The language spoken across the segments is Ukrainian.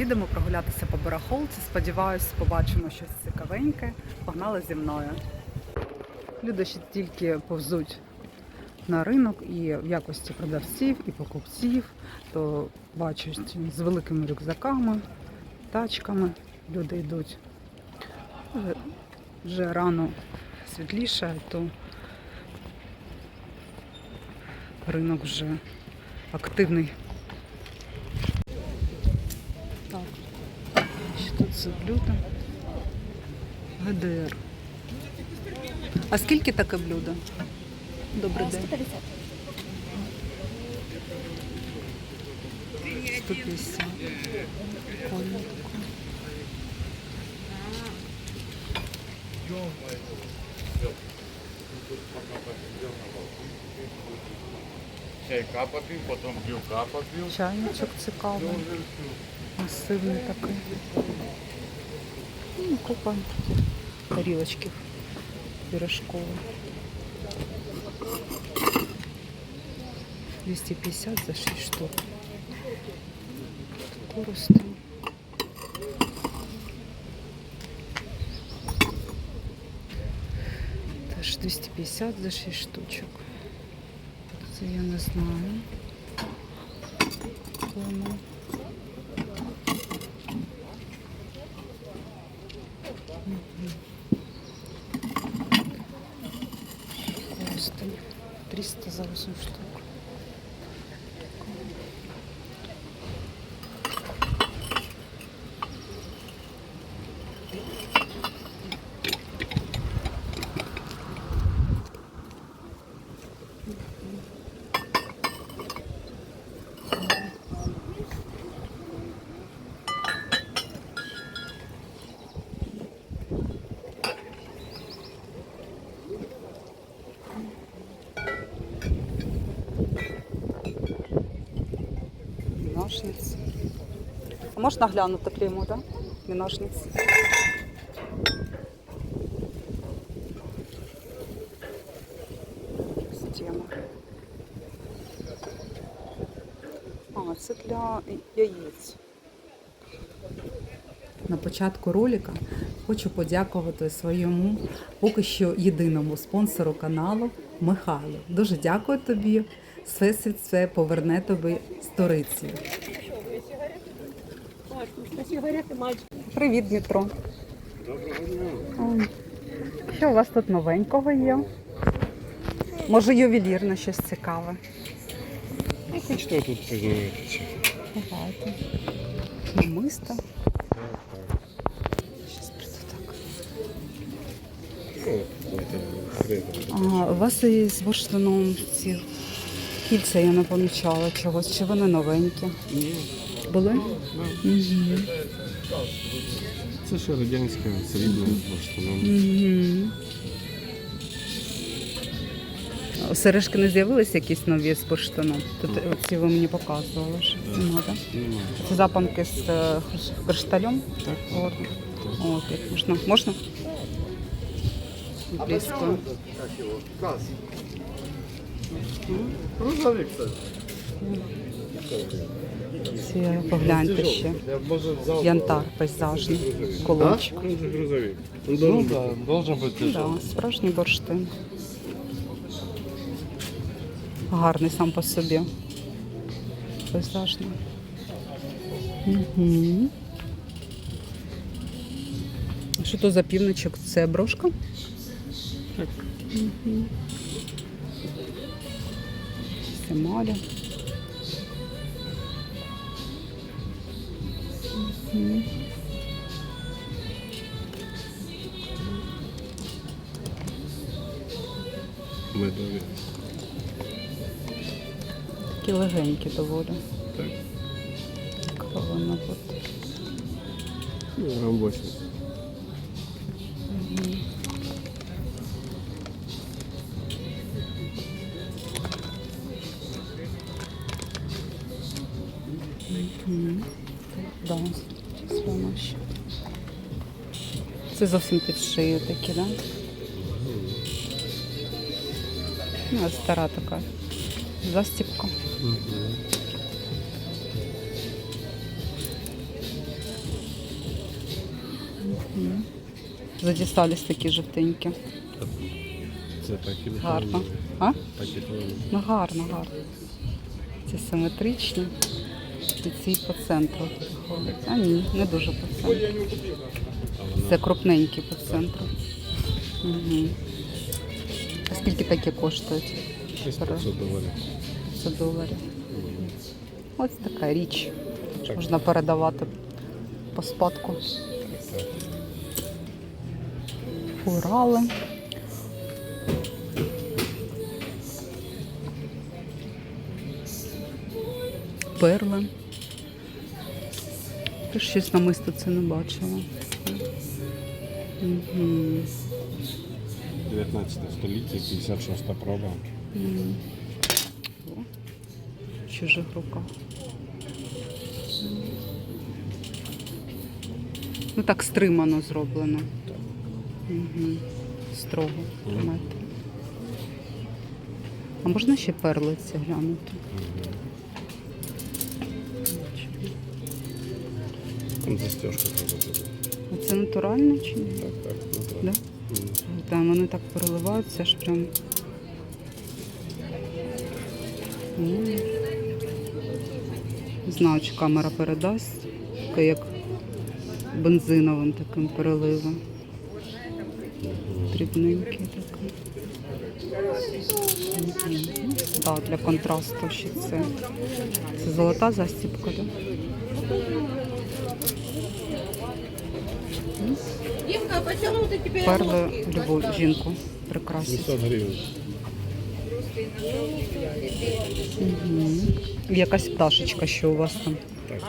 Підемо прогулятися по барахолці. Сподіваюсь, побачимо щось цікавеньке. Погнали зі мною. Люди ще тільки повзуть на ринок і в якості продавців і покупців, то бачу з великими рюкзаками, тачками люди йдуть. Вже- Вже рано світліше, то ринок вже активний. Блюдо? ГДР. А скільки таке блюдо? Добрий день. 150. Прикольно таке. Чайка попив, потім півка попив. Чайничок цікавий. Масивний такий. Ну, купа тарілочків пірожкових. 250 за 6 штук. Корости. Теж 250 за 6 штучок. Це я не знаю. Воно. Можна глянути клеймо, так? Да? Міношниці. Система. А, це для яєць. На початку ролика хочу подякувати своєму поки що єдиному спонсору каналу Михайлу. Дуже дякую тобі. Всесвіт все поверне тобі сторицею. Привіт, Дмитро. Доброго дня. Що у вас тут новенького є? Може, ювелірне щось цікаве. Ну, хочете тут познайомитися? Давайте. Намисто. Щас прийду так. Ну, давайте. А, у вас із бурштином ці кільця я не помічала чогось. Чи вони новенькі? Ні, Були? Угу. це ще радянське срібло, баштаном. Угу. Сережки не з'явилися якісь нові з бурштином? Тут ці ви мені показували. Немає. Це запанки з е, кришталем. Так? От. От, як можна. Можна? Близько. Кстати. Ці погляньте ще. Янтар пейзажний. Колончик. Грузовик. Он Ну должен да, должен быть тяжелый. да, справжній бурштин. Гарний сам по собі. Пейзажний. Угу. Що то за півничок? Це брошка? Так. Угу. Семаля. Угу. Медові. Такі легенькі доволі. Так. Бути. Ну, грам 8. це зовсім під шию такі, да? Ну, а стара така. Застіпка. Угу. Угу. Задістались такі жовтенькі. Це так і Гарно. А? Так і Ну гарно, гарно. Це симетрично. І ці по центру. А ні, не дуже по центру. Це крупненькі по центру. Угу. А скільки такі коштують? десь 500 доларів. 500 доларів. Ось така річ. Можна передавати по спадку. Урали. Перли. Ти ж щось намисто це не бачила. Угу. 19 століття, 56 проба. В чужих руках. Ну так стримано зроблено. Угу. Строго. Мгм. Тримайте. А можна ще перлиці глянути? Там застежка треба буде. А це натурально чи ні? Так, так. Да? Мгм. Там вони так переливаються, аж прям. М. Не знаю, чи камера передасть, таке як бензиновим таким переливом. Дрібненький такий. Мгм. Так, для контрасту ще це. Це золота застіпка, так? Димка, Перли любу жінку. 700 гривень. Якась пташечка, що у вас там.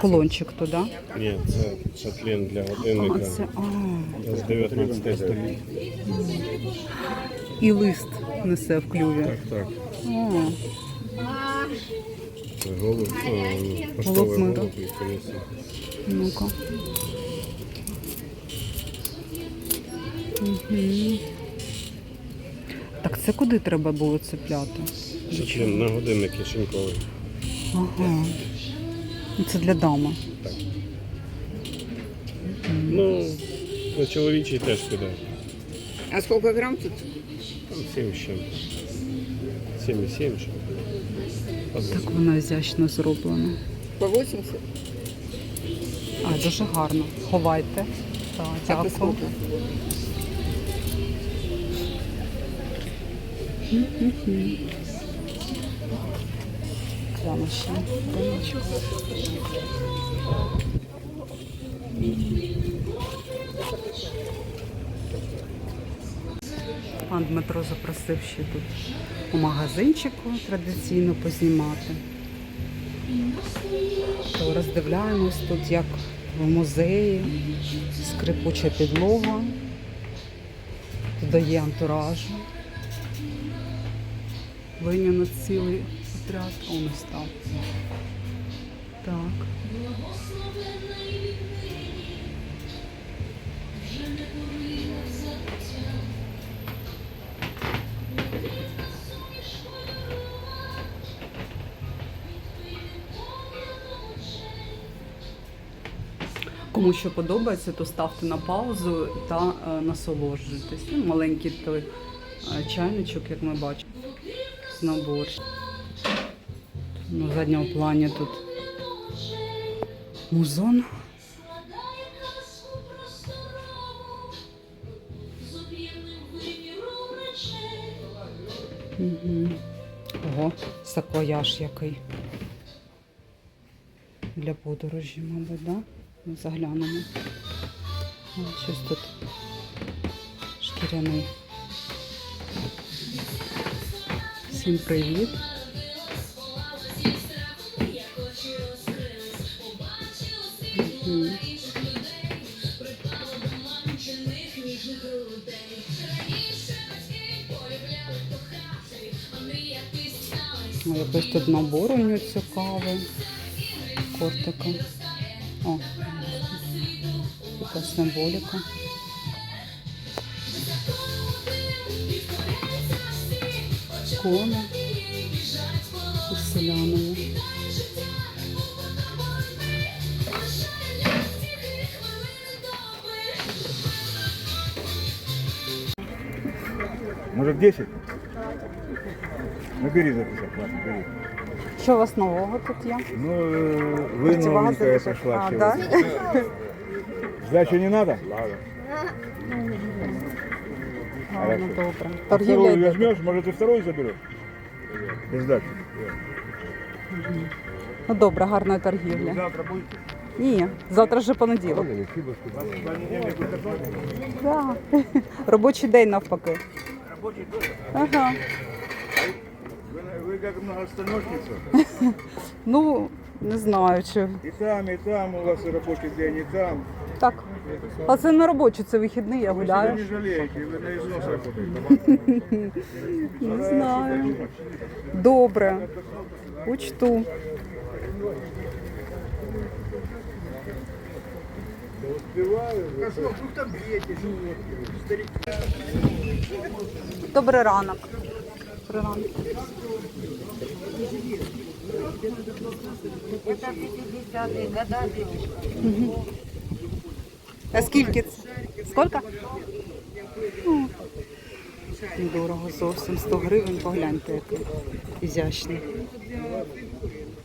Колончик туди. Ні, це шатлін для А, годинника. це, а, З 19 століття. і лист несе в клюві. Так, так. О, Це голуб, а, Голуб поштовий голуб ну-ка. Мгм. Так це куди треба було цепляти? Шатлін на годинник кишеньковий. Ага. Ну, Це для дами. Так. Ну, на чоловічий теж піде. А сколько грамм тут? Там 7 з чим. 7,7 що. Так воно ізящно зроблено. По 80? А, дуже гарно. Ховайте. Так, дякую. сколько? Прямо ще. Пан Дмитро запросив ще тут у магазинчику традиційно познімати. То роздивляємось тут, як в музеї, скрипуча підлога, додає антуражу. Вийняно цілий отряд. Он ось там. Так. Кому що подобається, то ставте на паузу та е, насолоджуйтесь. Ну, Маленький той е, чайничок, як ми бачимо, набор. На задньому плані тут музон. Угу. Ого, саквояж який. Для подорожі, мабуть, да? Ми заглянемо. О, щось тут шкіряний. Всім привіт. Якось тут набор у нього цікавий. Кортика. О, така символіка. коло порцелянове. Може 10? Ну бери за 50, ладно, бери. Що у вас нового тут є? Ну, е, вы новенькая пошла. А, да? Сдачу не надо? Ладно. Ладно, добре. А Торгівля вторую йде. возьмешь, может и вторую заберешь? Без сдачи. Ну добре, гарної торгівлі. Завтра будете? Ні, завтра вже понеділок. Да. Робочий день навпаки. Рабочий день. Ага. Вы, вы как многостаночница. Ну, не знаю, чи И там, и там у вас и рабочий день, и там. так. А це не робочий, це вихідний, я Вы себя гуляю. не жалеете, вы на износ работаете. Не знаю. Добре. Учту. Добрий ранок. Добрий ранок. Это 50-е года. А скільки це? Скільки? Ну, Недорого зовсім. 100 гривень, погляньте, який ізящний.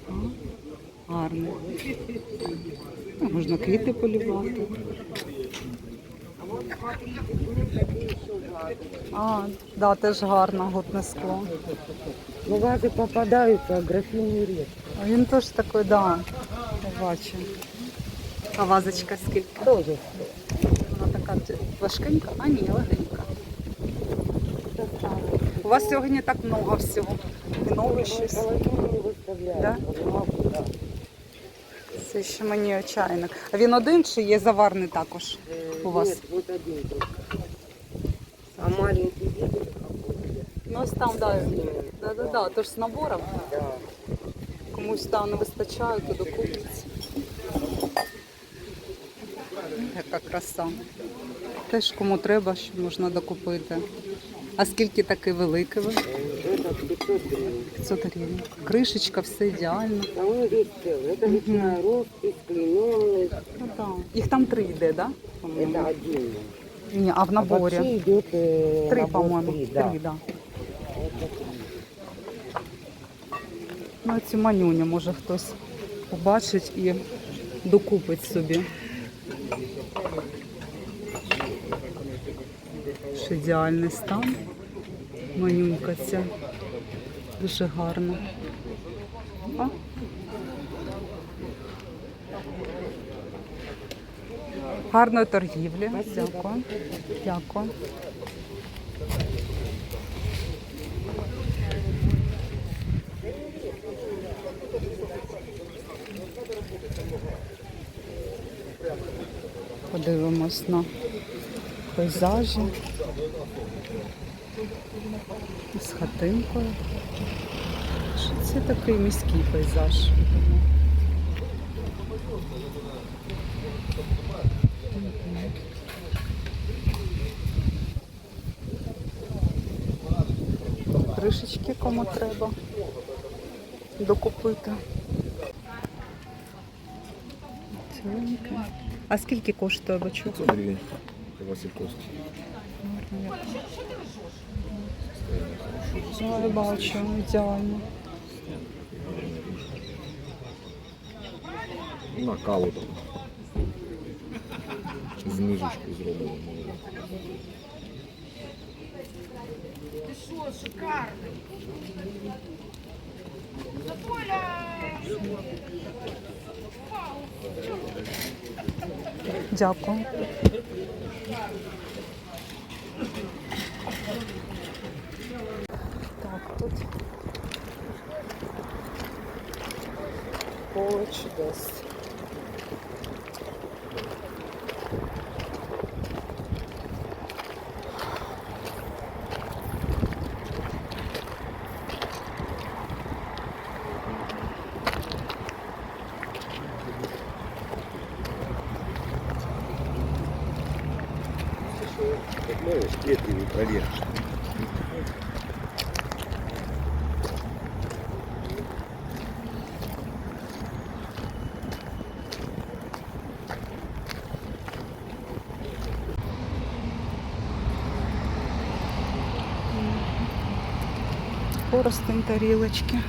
А, Гарний. Можна квіти полювати. А, да, теж гарно, гутне скло. Ну, вазы попадаются, а графины редко. А він теж такий, да, бачу. А вазочка скільки? Тоже. Вона така важкенька, а ні, легенька. У вас сьогодні так много всього. І нове щось. Да? Це ще мені чайник. А він один чи є заварний також у вас? Вот один только. А маленький видели? Ну ось там, да. Да, да, да. Тож з набором. Комусь там не вистачає, то докупиться. Яка краса. Теж кому треба, що можна докупити. А скільки такий великий ви? Это 500 гривен. 500 гривень. Кришечка, все ідеально. А он весь целый. Это ручная роспись, клееный. Ну, да. Їх там три йде, да? по-моєму? Это отдельно. Ні, а в А наборі. вообще идет э, Три, набор по-моєму. три, Три, да. да. Ну, ці манюні, може хтось побачить і докупить собі. Ще ідеальний стан. Манюнька ця. Дуже гарна. А? Гарної торгівлі. Дякую. Дякую. Подивимось на пейзажі з хатинкою. Що Це такий міський пейзаж. Кришечки кому треба докупити. А скільки коштує бачок? 500 гривень. Васильковський. Я бачу, ідеально. На каву там. Знижечку зробили. Ти що, шикарний? зроблено. Дякую. Тут поле чудес. Коростень тарілочки.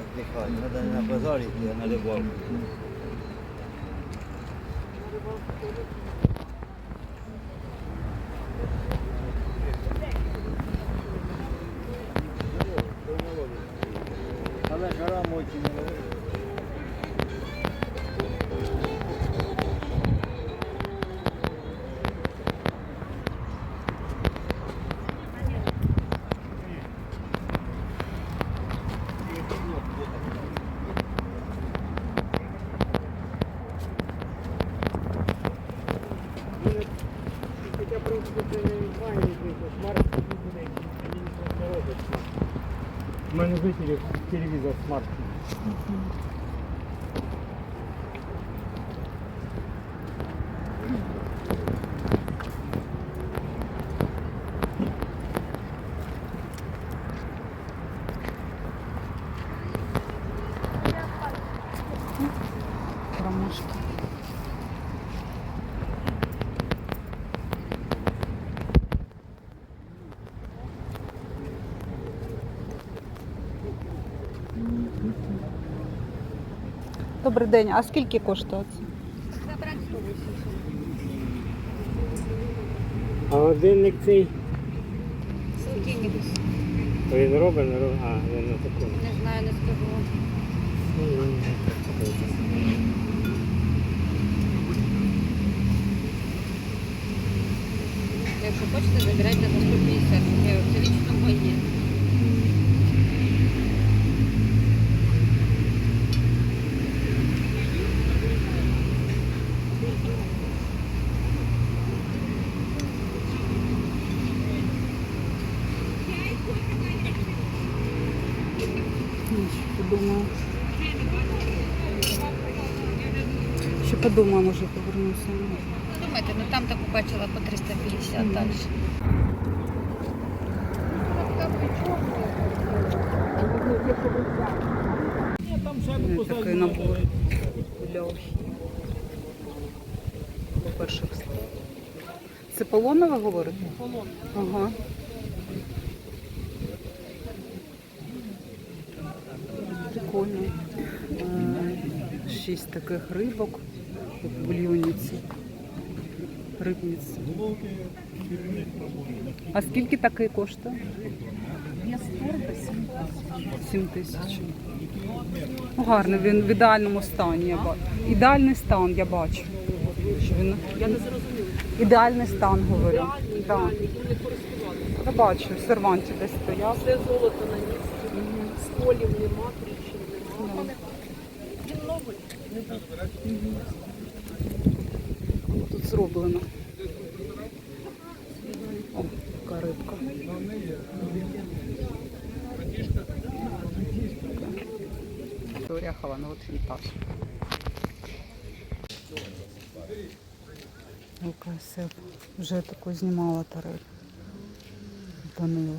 Отдыхать. Надо не на базаре, а на рыбалку. Але жара мочі не ловить. Хоча, в принципі, це не правильний приклад. Смарт буде, він просто робить смарт. У телевизор смарт. Добрий день, а скільки коштує це? А годинник цей, Сотінник. він робить, не робить. А, він на такому. Не знаю, не скажу. Якщо хочете, забирайте за 150. Це вічно моє. Ще подумаю. Подумаю, може повернуся. Думайте, ну там таку бачила по 350 далі. Ні, такий набор для охі. Перших Це полона ви говорите? Полон. Ага. Прикольно. Е, Шість таких рибок, в. Рибниці. А скільки такий коштує? 7 тисяч. Ну, гарний, він в ідеальному стані. Я бачу. Ідеальний стан я бачу. Що він... Я не зрозуміла. Ідеальний стан, говорю. Да. Я бачу, в серванті десь стояв. Все золото на місці, сколів нема, тріщин нема. Він новий. Тут зроблено. О, яка рибка. Оряхова, ну от вінтаж. Ось я вже таку знімала тарель. Данила.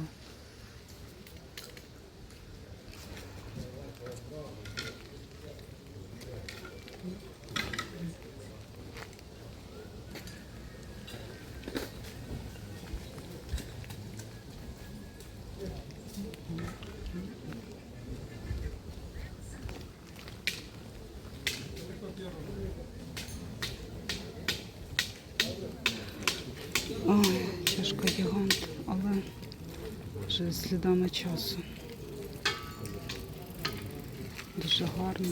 Вже з слідами часу. Дуже гарно.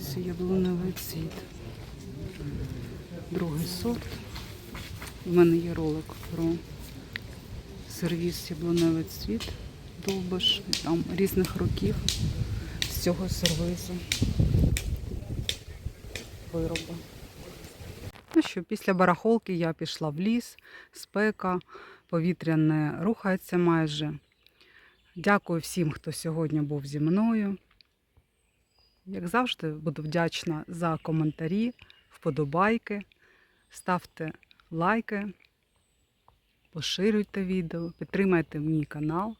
Це яблуневий цвіт. Другий сорт. У мене є ролик про сервіс яблуневий цвіт довбиш, там різних років з цього сервізу вироби. Що, після барахолки я пішла в ліс, спека, повітря не рухається майже. Дякую всім, хто сьогодні був зі мною. Як завжди, буду вдячна за коментарі, вподобайки. Ставте лайки, поширюйте відео, підтримайте мій канал.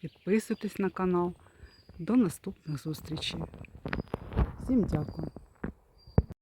Підписуйтесь на канал. До наступних зустрічей. Всім дякую.